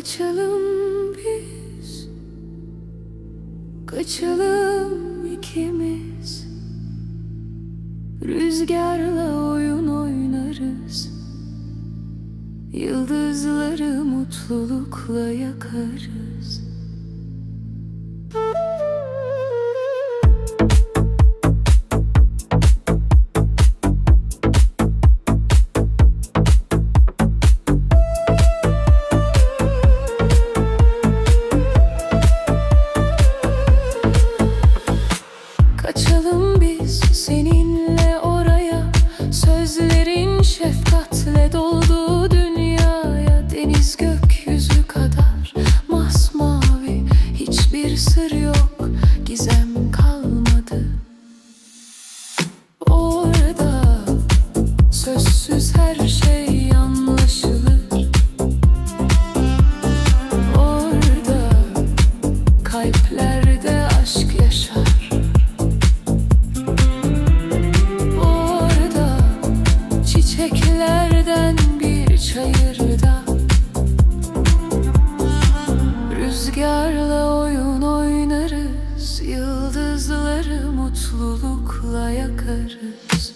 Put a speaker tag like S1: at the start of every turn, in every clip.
S1: Kaçalım biz. Kaçalım ikimiz. Rüzgarla oyun oynarız. Yıldızları mutlulukla yakarız çiçeklerden bir çayırda. Rüzgarla oyun oynarız Yıldızları mutlulukla yakarız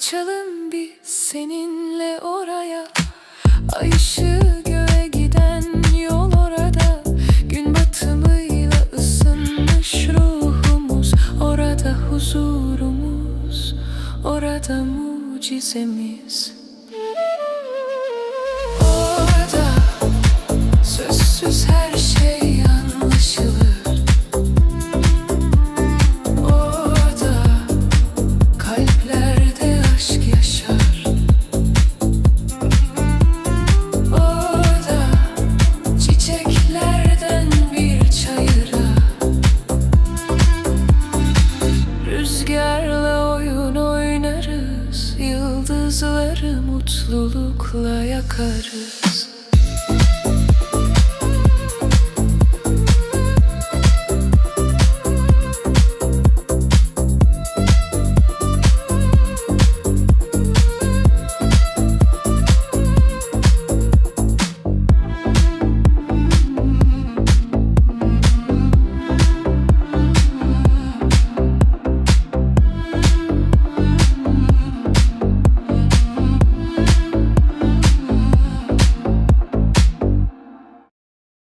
S2: Kaçalım biz seninle oraya.
S1: Ay ışığı göğe giden yol orada. Gün batımıyla ısınmış ruhumuz. Orada huzurumuz Orada mucizemiz Rüzgarla oyun oynarız Yıldızları mutlulukla yakarız